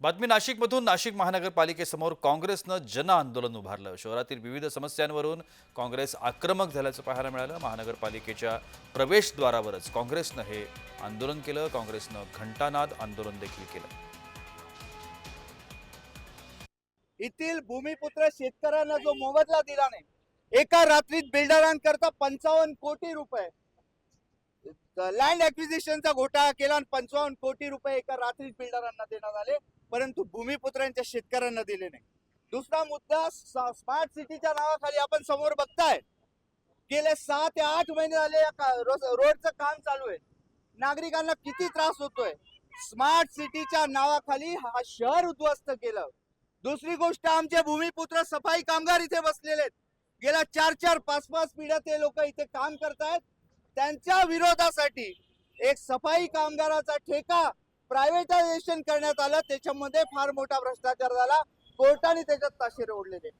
बातमी नाशिकमधून. नाशिक महानगरपालिकेसमोर काँग्रेसनं जन आंदोलन उभारलं. शहरातील विविध समस्यांवरून काँग्रेस आक्रमक झाल्याचं पाहायला मिळालं. महानगरपालिकेच्या प्रवेशद्वारावरच काँग्रेसनं हे आंदोलन केलं. काँग्रेसनं घंटानाद आंदोलन देखील केलं. येथील भूमिपुत्र शेतकऱ्यांना जो मोबदला दिला नाही एका रात्रीत बिल्डरांकरता पंचावन्न कोटी रुपये. लँड ऍक्विजिशनचा घोटाळा केला आणि पंचावन्न कोटी रुपये एका रात्रीत बिल्डरांना देण्यात आले. परंतु भूमिपुत्रांच्या शेतकऱ्यांना दिले नाही. दुसरा मुद्दा स्मार्ट सिटीच्या नावाखाली आपण समोर बघताय. गेले सहा ते आठ महिने झाले रोडचं काम चालू आहे. नागरिकांना किती त्रास होतोय? स्मार्ट सिटीच्या नावाखाली हा शहर उद्ध्वस्त केलं. दुसरी गोष्ट आमचे भूमिपुत्र सफाई कामगार इथे बसलेले आहेत. गेल्या चार चार पाच पाच पिढ्या ते लोक इथे काम करतायत. त्यांच्या विरोधासाठी एक सफाई कामगाराचा ठेका प्रायव्हेटायझेशन करण्यात आलं. त्याच्यामध्ये फार मोठा भ्रष्टाचार झाला. कोर्टाने त्याच्यात ताशेरे ओढलेले.